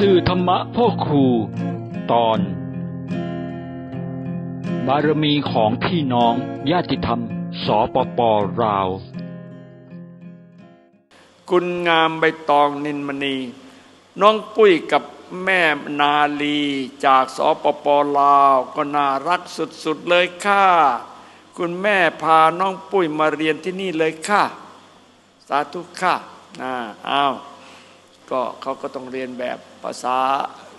สื่อธรรมะพ่อครู ตอน บารมีของพี่น้องญาติธรรม สปปราวคุณงามใบตองนินมณี น้องปุ้ยกับแม่นาลีจากสปปลาว ก็น่ารักสุดๆเลยค่ะ คุณแม่พาน้องปุ้ยมาเรียนที่นี่เลยค่ะ สาธุค่ะนะอ้าว ก็เขาก็ต้องเรียนแบบภาษา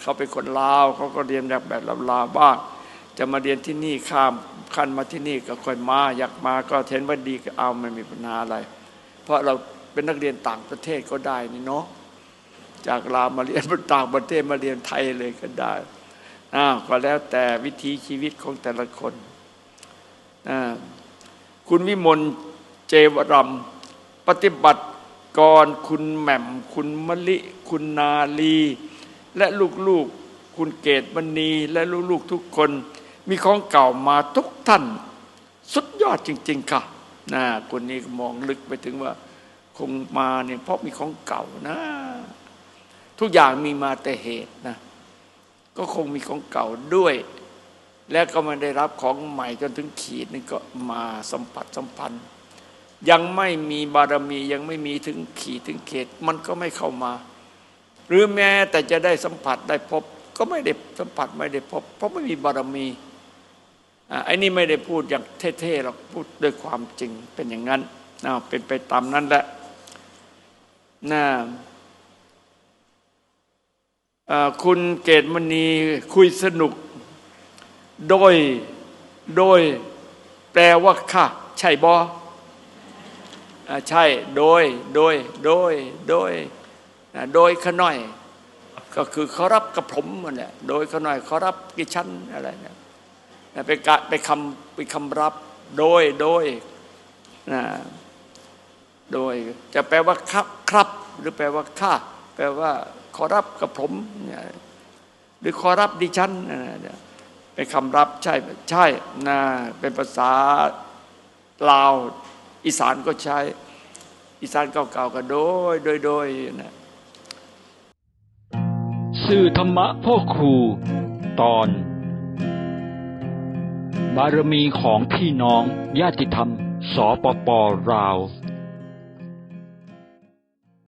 เขาเป็นคนลาวเขาก็เรียนแบบแบบลาวบ้าง จะมาเรียนที่นี่ข้ามขั้นมาที่นี่ก็ค่อยมาอยากมาก็เห็นว่าดีก็เอาไม่มีปัญหาอะไร เพราะเราเป็นนักเรียนต่างประเทศก็ได้นี่เนาะจากลาวมาเรียนต่างประเทศมาเรียนไทยเลยก็ได้อ้าวก็แล้วแต่วิถีชีวิตของแต่ละคนคุณวิมลเจวรัมปฏิบัติ กร คุณแหม่ม คุณมะลิ คุณนาลี และลูกๆ คุณเกตมณีและลูกๆทุกคน มีของเก่ามาทุกท่าน สุดยอดจริง ๆ ค่ะนะคนนี้มองลึกไปถึงว่า คงมาเนี่ยเพราะมีของเก่านะ ทุกอย่างมีมาแต่เหตุนะ ก็คงมีของเก่าด้วย แล้วก็มาได้รับของใหม่จนถึงขีดนี่ก็มาสัมผัสสัมพันธ์ ยังไม่มีบารมียังไม่มีถึงขีดถึงเขต มันก็ไม่เข้ามา หรือแม้แต่จะได้สัมผัสได้พบ ก็ไม่ได้สัมผัสไม่ได้พบ เพราะไม่มีบารมีอะไอ้นี่ไม่ได้พูดอย่างเท่ๆหรอกพูดด้วยความจริงเป็นอย่างนั้นนะเป็นไปตามนั้นแหละนะอ่าคุณเกตมณีคุยสนุก โดยโดยแปลว่าค่ะ ใช่บอ ใช่โดยโดยโดยโดยโดยขน่อย ก็คือเขารับกับผมมันแหละโดยขน่อยเขารับกิชั้นอะไรเนี่ยนะเป็นกะเป็นคำเป็นคำรับโดยโดยนะโดยจะแปลว่าครับครับ หรือแปลว่าข้าแปลว่าขอรับกับผมเนี่ยหรือขอรับดิฉันเนี่ยเป็นคำรับใช่ใช่นะเป็นภาษาลาว อีสานก็ใช้ อีสานเก่าๆก็โดยโดยโดยนะสื่อธรรมะพ่อครูตอน บารมีของพี่น้องญาติธรรมสปปราว